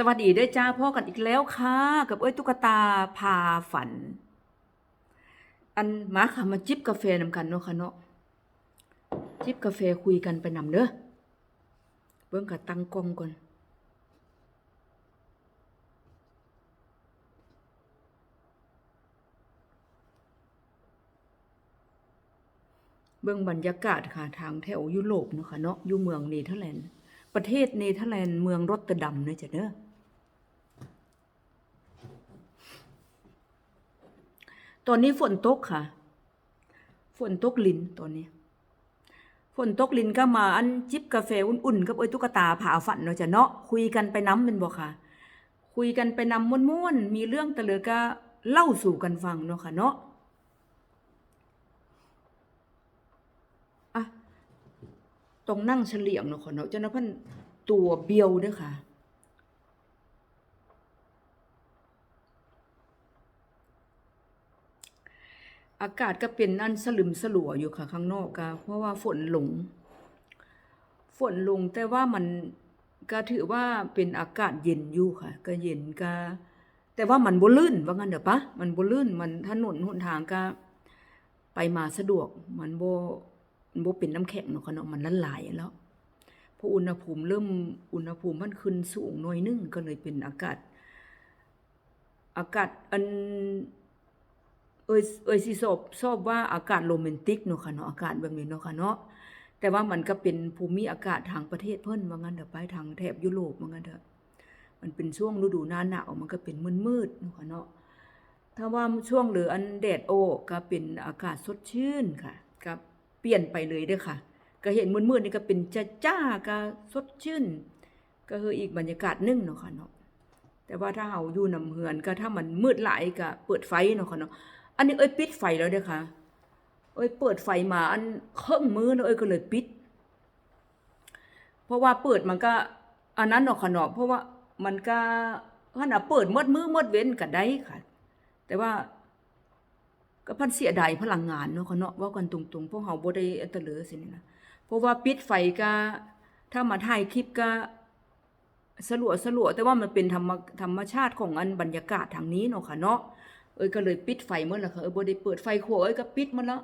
สวัสดีด้วยจ้าพ่อกันอีกแล้วค่ะ กับเอ้ยตุ๊กตาพาฝัน อันมาค่ะมาจิบกาแฟนำกันเนาะค่ะเนาะจิบกาแฟคุยกันไปนำเด้อเบิ่งกับตั้งกล้องก่อน เบิ่งบรรยากาศค่ะทางแถวยุโรปเนาะค่ะเนาะอยู่เมืองเนเธอร์แลนด์ประเทศเนเธอร์แลนด์เมืองรอตเตอร์ดัมเนอะจ้ะเด้อ ตอนนี้ฝนตกค่ะ ฝนตกลินตอนนี้ ฝนตกลินก็มาอันจิบกาแฟอุ่นๆกับเอ้ยตุ๊กตาผ่าฝันเนาะจะเนาะคุยกันไปน้ำเป็นบ่ค่ะ คุยกันไปน้ำม่วนๆมีเรื่องตะเลยก็เล่าสู่กันฟังเนาะค่ะเนาะอะตรงนั่งเฉลี่ยงเนาะค่ะเนาะเจ้านพันตัวเบียวเด้อค่ะ อากาศก็เป็นนั่นสลึมสลัวอยู่ค่ะ ข้างนอกก็เพราะว่าฝนหลง ฝนลงแต่ว่ามันก็ถือว่าเป็นอากาศเย็นอยู่ค่ะ ก็เย็นก็แต่ว่ามันบ่ลื่นว่างั้นเด้อปะมันบ่ลื่นมันถนนหนทางก็ไปมาสะดวก มันบ่มันบ่เป็นน้ำแข็งเนาะค่ะเนาะมันละลายแล้วเพราะอุณหภูมิเริ่มอุณหภูมิมันขึ้นสูงหน่อยนึงก็เลยเป็นอากาศ อากาศอัน เอยเอยสิชอบชอบว่าอากาศโรแมนติกเนาะค่ะเนาะอากาศแบบนี้เนาะค่ะเนาะแต่ว่ามันก็เป็นภูมิอากาศทางประเทศเพิ่นว่างั้นเถอะไปทางแถบยุโรปว่างั้นเถอะมันเป็นช่วงฤดูหน้าหนาวมันก็เป็นมืดๆเนาะค่ะเนาะถ้าว่าช่วงหลืออันแดดโอก็เป็นอากาศสดชื่นค่ะก็เปลี่ยนไปเลยเด้อค่ะ ก็เห็นมืดๆนี่ก็เป็นจ้าๆก็สดชื่น ก็คืออีกบรรยากาศหนึงเนาะค่ะเนาะแต่ว่าถ้าเฮาอยู่นำเฮือนก็ถ้ามันมืดหลายก็เปิดไฟเนาะค่ะเนาะ อันนี้เอ้ยปิดไฟแล้วเด้อค่ะเอ้ยเปิดไฟมาอันเครื่องมือเนาะเอ้ยก็เลยปิด เพราะว่าเปิดมันก็อันนั้นเนาะค่ะเนาะเพราะว่ามันก็ขนาดเปิดมดมือมดเว้นก็ได้ค่ะ แต่ว่า ก็พันเสียดายพลังงานเนาะค่ะเนาะว่ากันตรงๆพวกเฮาบ่ได้อันตะเหลือสินี่นะเพราะว่าปิดไฟก็ถ้ามาถ่ายคลิปก็สลัวสลัวแต่ว่ามันเป็นธรรมธรรมชาติของอันบรรยากาศทางนี้เนาะค่ะเนาะ เอ้ยก็เลยปิดไฟหมดแล้วค่ะเอ้ยบ่ได้เปิดไฟครัวเอ้ยก็ปิดมดแล้ว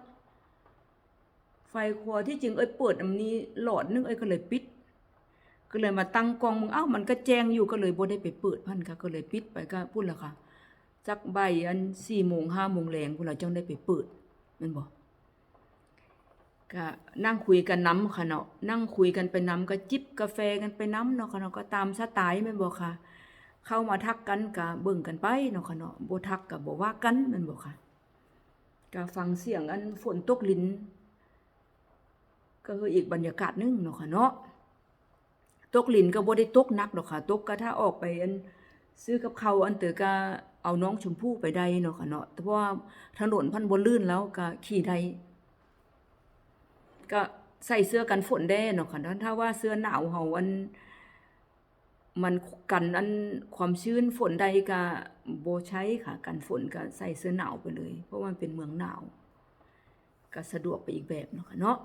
ไฟครัวที่จริงเอ้ยเปิดอันนี้หลอดนึงเอ้ยก็เลยปิด ก็เลยมาตั้งกองมึงเอ้ามันก็แจ้งอยู่ก็เลยบ่ได้ไปเปิดพันค่ะก็เลยปิดไปก็พูดล้วค่ะจักใบายอัน4โมง5โมงแรงพุ่นล่ะจังได้ไปเปิดม่นบ่ก็นั่งคุยกันน้ำค่ะเนาะนั่งคุยกันไปน้ำก็จิบกาแฟกันไปน้ำเนาะค่ะเนาะก็ตามสไตล์แม่นบ่ค่ะ เข้ามาทักกันก็เบิ่งกันไปเนาะค่ะเนาะบ่ทักก็บ่ว่ากันม่นบ่ค่ะก็ฟังเสียงอันฝนตกลิ้นก็คืออีกบรรยากาศหนึงเนาะค่ะเนาะตกลิ้นก็บ่ได้ตกนักดอกค่ะ ตกก็ถ้าออกไปอันซื้อกับเขาอันเตอก็เอาน้องชมพู่ไปได้เนาะค่ะเนาะแต่เพราะว่าถนนพันบ่ลื่นแล้วก็ขี่ได้ก็ใส่เสื้อกันฝนได้เนาะค่ะถ้าว่าเสื้อหนาวเฮาอัน มันกันอันความชื้นฝนใดก็โบใช้ค่ะกันฝนก็ใส่เสื้อหนาวไปเลย เพราะมันเป็นเมืองหนาว ก็สะดวกไปอีกแบบเนาะค่ะเนาะ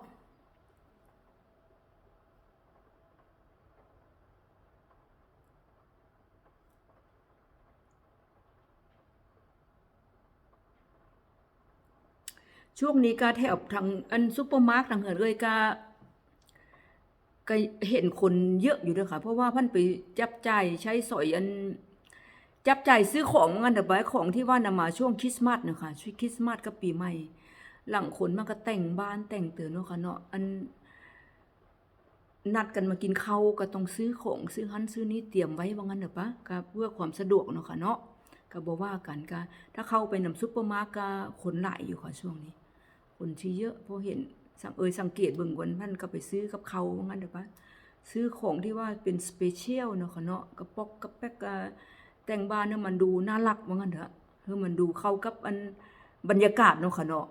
ช่วงนี้ก็แถบทางอันซุปเปอร์มาร์ททางเหินเลยก็ ก็เห็นคนเยอะอยู่ด้วยค่ะ เพราะว่าพันไปจับจ่ายใช้สอยอันจับจ่ายซื้อของงานแต่บายของที่ว่านำมาช่วงคริสต์มาสเนะคะช่วงคริสต์มาสกับปีใหม่ หลังคนมันก็แต่งบ้านแต่งเตือนเนาะค่ะเนาะอันนัดกันมากินข้าวก็ต้องซื้อของซื้อหันซื้อนี้เตรียมไว้ว่างั้นเด้อปะก็เพื่อความสะดวกเนาะค่ะเนาะก็บ่ว่ากันก็ถ้าเข้าไปนำซุปเปอร์มาร์ทก็คนหลายอยู่ค่ะช่วงนี้ คนที่เยอะเพราะเห็น สังเอยสังเกตเบิ่งวันพันก็ไปซื้อกับเขาว่างั้นเด้อปะซื้อของที่ว่าเป็นสเปเชียลเนาะค่ะเนาะกระป๊อกกระแป๊กกแต่งบ้านเนี่ยมันดูน่ารักว่างั้นเถอะคือมันดูเข้ากับอันบรรยากาศเนาะค่ะเนาะ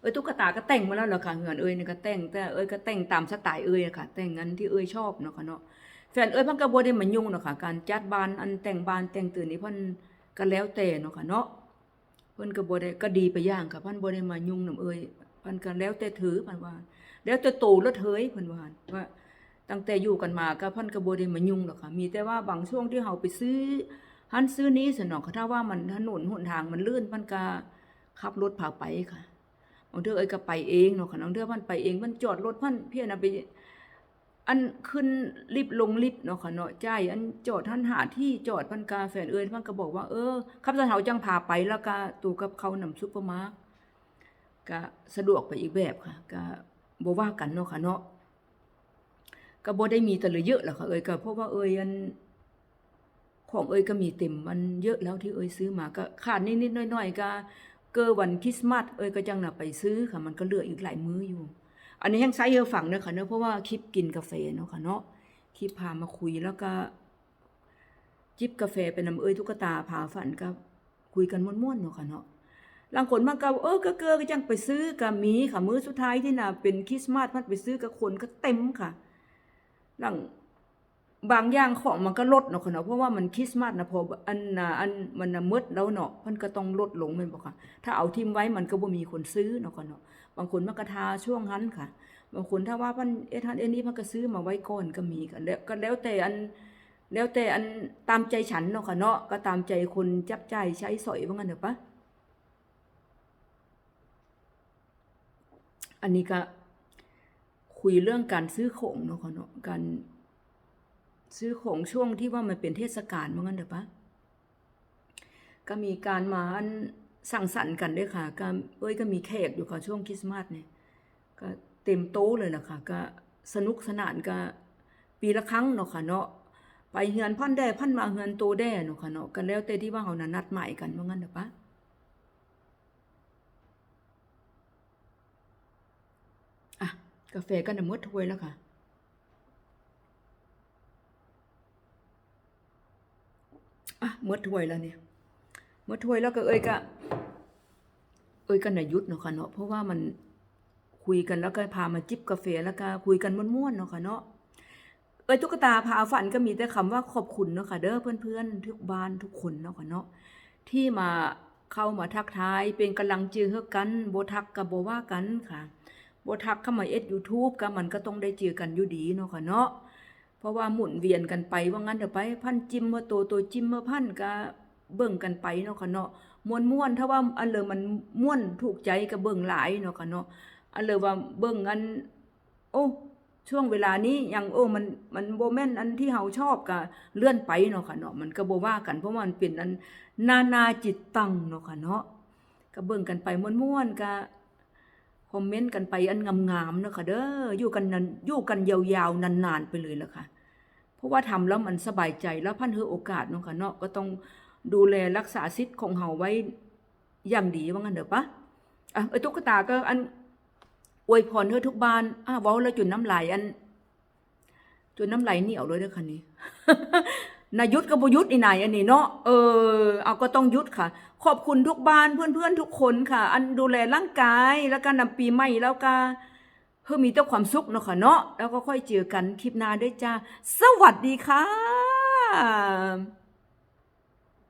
เอ้ยตุ๊กตาก็แต่งมาแล้วเหรอค่ะเหือนเอ้ยนี่ก็แต่งแต่เอ้ยก็แต่งตามสไตล์เอ้ยอค่ะ แต่งอันที่เอ้ยชอบเนาะค่ะเนาะแฟนเอ้ยพันก็บ่ได้มายุ่งเนาะค่ะการจัดบ้านอันแต่งบ้านแต่งตื่นนี่พิ่นก็แล้วแต่เนาะค่ะเนาะเพิ่นก็บ่ได้ก็ดีไปอย่างค่ะพิ่นบ่ได้มายุ่งนำเอ้ย พิ่นก็แล้วแต่ถือพิ่นว่าแล้วแต่โตแล้วเถยพิ่นว่าว่าตั้งแต่อยู่กันมาก็พิ่นก็บ่ได้มายุ่งหรอกค่ะ มีแต่ว่าบางช่วงที่เฮาไปซื้อหันซื้อนี้ซั่นเนาะค่ะถ้าว่ามันถนนหนทางมันลื่นพิ่นก็ขับรถพาไปค่ะบางเทือเอ้ยก็ไปเองเนาะค่ะบางเทือพิ่นไปเองมันจอดรถพิ่นเพี้ยนไปอันขึ้นลิฟต์ลงลิฟต์เนาะค่ะเนาะจ่ายอันจอดท่านหาที่จอดพิ่นกาแฟนเอ้ยพิ่นก็บอกว่าเออคับสะเฮาจังพาไปแล้วก็ตู่กับเขานำซุปเปอร์มาร์ท ก็สะดวกไปอีกแบบค่ะก็บ่ว่ากันเนาะค่ะเนาะก็บ่ได้มีแต่ละเยอะหรอกค่ะเอ้ยก็เพราะว่าเอ้ยอันของเอ้ยก็มีเต็มมันเยอะแล้วที่เอ้ยซื้อมาก็ขาดนิดๆน่อยๆก็เกิดวันคริสต์มาสเอ้ยก็จังน่ะไปซื้อค่ะ มันก็เหลืออีกหลายมื้ออยู่ อันนี้ยังใช้เยอฝั่งเนอะค่ะเนอะเพราะว่าคลิปกินกาแฟเนาะค่ะเนาะคลิปพามาคุยแล้วก็ จิบกาแฟเป็นน้ำเอ้ยตุ๊กตาพาฝันก็คุยกันม่วนๆเนาะค่ะเนาะ บางคนมันก็เออก็เกอก็จังไปซื้อก็มีค่ะมื้อสุดท้ายที่น่ะเป็นคริสต์มาสมันไปซื้อกับคนก็เต็มค่ะหลังบางอย่างของมันก็ลดเนาะค่ะเนาะเพราะว่ามันคริสต์มาสนะพออันน่ะอันมันน่ะหมดแล้วเนาะมันก็ต้องลดลงแม่นบ่ค่ะ ถ้าเอาทิมไว้มันก็บ่มีคนซื้อเนาะค่ะเนาะบางคนมันก็ทาช่วงนั้นค่ะ บางคนถ้าว่ามันเอท่านเอ็นนี้มันก็ซื้อมาไว้ก่อนก็มีค่ะแล้วก็แล้วแต่อันแล้วแต่อันตามใจฉันเนาะค่ะเนาะก็ตามใจคนจับใจใช้สอยว่างั้นเถอะปะ อันนี้ก็คุยเรื่องการซื้อของเนาะค่ะเนาะการซื้อของช่วงที่ว่ามันเป็นเทศกาลว่างั้นเถอะปะก็มีการมาสั่งสรรค์กันด้วยค่ะก็เอ้ยก็มีแขกอยู่ค่ะช่วงคริสต์มาสเนี่ยก็เต็มโต๊ะเลยล่ะค่ะ ก็สนุกสนานก็ปีละครั้งเนาะค่ะเนาะไปเฮือนพันแด่พันมาเฮือนโตแด่เนาะค่ะเนาะกันแล้วแต่ที่ว่าเฮานัดหมายกันว่างั้นเด้อปะอะ กาแฟก็น่ะหมดถ้วยแล้วค่ะ อะมดถ้วยแล้วเนี่ยมดถ้วยแล้วก็เอ้ยก็เอ้ยก็น่ะยุดเนาะค่ะเนาะเพราะว่ามันคุยกันแล้วก็พามาจิบกาแฟแล้วก็คุยกันม่วนๆเนาะค่ะเนาะเอ้ยตุ๊กตาพาฝันก็มีแต่คำว่าขอบคุณเนาะค่ะเด้อเพื่อนๆทุกบ้านทุกคนเนาะค่ะเนาะที่มาเข้ามาทักทายเป็นกำลังเจอเฮอกันโบทักกับโบว่ากันค่ะ บ่ทักเข้ามาเอ็ด YouTube ก็มันก็ต้องได้เจอกันอยู่ดีเนาะค่ะเนาะเพราะว่าหมุนเวียนกันไปว่างั้นเดี๋ยวไป พันจิ้มเมื่อโตโตจิ้มเมื่อพันก็เบิ่งกันไปเนาะค่ะเนาะม่วนๆถ้าว่าอันเลยมันม่วนถูกใจก็เบิ่งหลายเนาะค่ะเนาะอันเลยว่าเบิ่งอัน โอ้ช่วงเวลานี้ยังโอ้มันมันโบแม่นอันที่เฮาชอบก็เลื่อนไปเนาะค่ะเนาะมันก็บ่ว่ากันเพราะว่ามันเป็นอันนานาจิตตังเนาะค่ะเนาะก็เบิ่งกันไปม่วนๆก็ คอมเมนต์กันไปอันงามๆเนาะค่ะเด้ออยู่กันนันอยู่กันยาวๆนานๆไปเลยละค่ะ เพราะว่าทำแล้วมันสบายใจแล้วพันเฮอโอกาสเนาะค่ะเนาะก็ต้องดูแลรักษาสิทธิ์ของเฮาไว้อย่างดีว่างั้นเด้อปะอะไอ้ตุ๊กตาก็อันอวยพรเธอทุกบ้านอ้าวเว้าแล้วจุนน้ำลายอันจุนน้ำลายเหนียวเลยเด้อค่ะนี่ นายุทธกับบุยุทธอีไหนอันนี้เนาะเออเอาก็ต้องยุทธค่ะ ขอบคุณทุกบ้านเพื่อนๆทุกคนค่ะ อันดูแลร่างกายแล้วก็นำปีใหม่แล้วก็เพื่อมีแต่ความสุขเนาะค่ะเนาะแล้วก็ค่อยเจอกันคลิปหน้าด้วยจ้า สวัสดีค่ะ